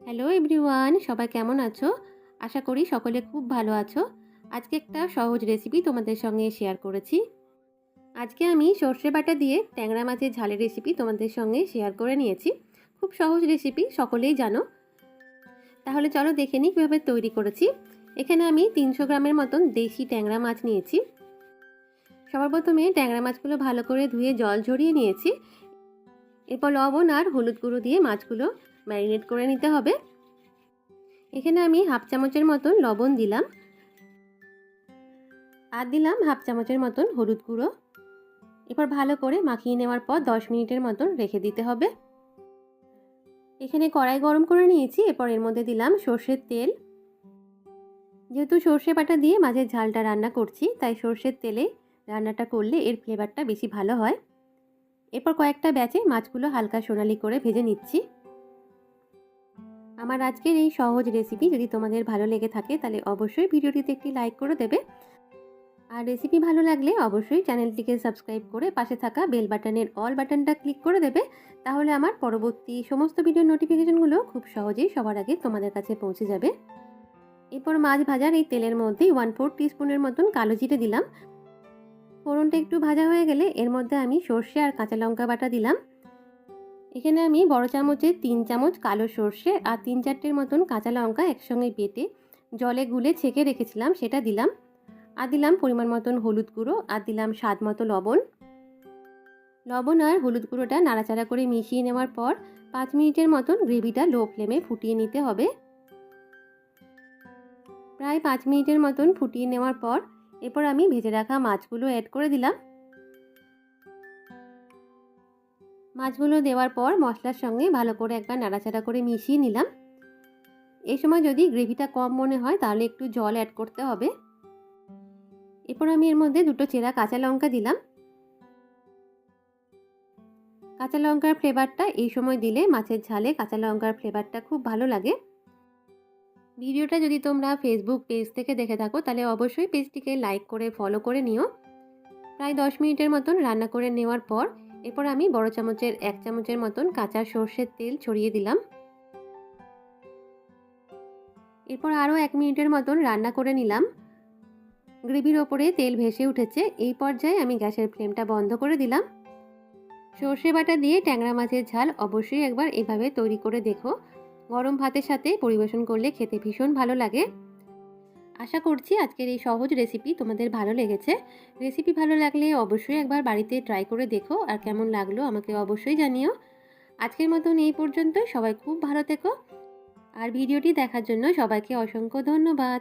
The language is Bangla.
হ্যালো এভরিওয়ান সবাই কেমন আছো? আশা করি সকলে খুব ভালো আছো। আজকে একটা সহজ রেসিপি তোমাদের সঙ্গে শেয়ার করেছি। আজকে আমি সর্ষে বাটা দিয়ে ট্যাংরা মাছের ঝালের রেসিপি তোমাদের সঙ্গে শেয়ার করে নিয়েছি। খুব সহজ রেসিপি সকলেই জানো। তাহলে চলো দেখে নিই কীভাবে তৈরি করেছি। এখানে আমি তিনশো গ্রামের মতন দেশি ট্যাংরা মাছ নিয়েছি। সবার প্রথমে ট্যাংরা মাছগুলো ভালো করে ধুয়ে জল ঝরিয়ে নিয়েছি। এরপর লবণ আর হলুদ গুঁড়ো দিয়ে মাছগুলো ম্যারিনেট করে নিতে হবে। এখানে আমি হাফ চামচের মতন লবণ দিলাম। আর দিলাম হাফ চামচের মতন হলুদ গুঁড়ো। এরপর ভালো করে মাখিয়ে নেওয়ার পর দশ মিনিটের মতন রেখে দিতে হবে। এখানে কড়াই গরম করে নিয়েছি, এরপর এর মধ্যে দিলাম সর্ষের তেল। যেহেতু সর্ষে বাটা দিয়ে মাছের ঝালটা রান্না করছি, তাই সর্ষের তেলে রান্নাটা করলে এর ফ্লেভারটা বেশি ভালো হয়। এরপর কয়েকটা ব্যাচে মাছগুলো হালকা সোনালি করে ভেজে নিচ্ছি। আমার আজকের এই সহজ রেসিপি যদি তোমাদের ভালো লেগে থাকে, তাহলে অবশ্যই ভিডিওটিতে একটি লাইক করে দেবে। আর রেসিপি ভালো লাগলে অবশ্যই চ্যানেলটিকে সাবস্ক্রাইব করে পাশে থাকা বেল বাটনের অল বাটনটা ক্লিক করে দেবে। তাহলে আমার পরবর্তী সমস্ত ভিডিওর নোটিফিকেশনগুলো খুব সহজেই সবার আগে তোমাদের কাছে পৌঁছে যাবে। এরপর মাছ ভাজার এই তেলের মধ্যে ওয়ান ফোর টিস্পুনের মতন কালো জিরে দিলাম। ফোড়নটা একটু ভাজা হয়ে গেলে এর মধ্যে আমি সর্ষে আর কাঁচা লঙ্কা বাটা দিলাম। এখানে আমি বড় চামচের তিন চামচ কালো সর্ষে আর তিন চারটের মতন কাঁচা লঙ্কা একসঙ্গে বেটে জলে গুলে ছেঁকে রেখেছিলাম সেটা দিলাম। আর দিলাম পরিমাণ মতন হলুদ গুঁড়ো আর দিলাম স্বাদ মতো লবণ। লবণ আর হলুদ গুঁড়োটা নাড়াচাড়া করে মিশিয়ে নেওয়ার পর পাঁচ মিনিটের মতন গ্রেভিটা লো ফ্লেমে ফুটিয়ে নিতে হবে। প্রায় পাঁচ মিনিটের মতন ফুটিয়ে নেওয়ার পর এরপর আমি ভেজে রাখা মাছগুলো অ্যাড করে দিলাম। মাছগুলো দেওয়ার পর মশলার সঙ্গে ভালো করে একবার নাড়াচাড়া করে মিশিয়ে নিলাম। এই সময় যদি গ্রেভিটা কম মনে হয়, তাহলে একটু জল অ্যাড করতে হবে। এরপর আমি এর মধ্যে দুটো চেরা কাঁচা লঙ্কা দিলাম। কাঁচা লঙ্কার ফ্লেভারটা এই সময় দিলে মাছের ঝালে কাঁচা লঙ্কার ফ্লেভারটা খুব ভালো লাগে। ভিডিওটা যদি তোমরা ফেসবুক পেজ থেকে দেখে থাকো, তাহলে অবশ্যই পেজটিকে লাইক করে ফলো করে নিও। প্রায় দশ মিনিটের মতন রান্না করে নেওয়ার পর, এরপর আমি বড় চামচের, এক চামচের মতন কাঁচা সর্ষের তেল ছড়িয়ে দিলাম। এরপর আরও এক মিনিটের মতন রান্না করে নিলাম। গ্রেভির ওপরে তেল ভেসে উঠেছে। এই পর্যায়ে আমি গ্যাসের ফ্লেমটা বন্ধ করে দিলাম। সর্ষে বাটা দিয়ে ট্যাংরা মাছের ঝাল অবশ্যই একবার এভাবে তৈরি করে দেখো। গরম ভাতের সাথে পরিবেশন করলে খেতে ভীষণ ভালো লাগে। আশা করছি আজকের এই সহজ রেসিপি তোমাদের ভালো লেগেছে। রেসিপি ভালো লাগলে অবশ্যই একবার বাড়িতে ট্রাই করে দেখো আর কেমন লাগল আমাকে অবশ্যই জানিও। আজকের মতন এই পর্যন্ত সবাই খুব ভালো থেকো। আর ভিডিওটি দেখার জন্য সবাইকে অসংখ্য ধন্যবাদ।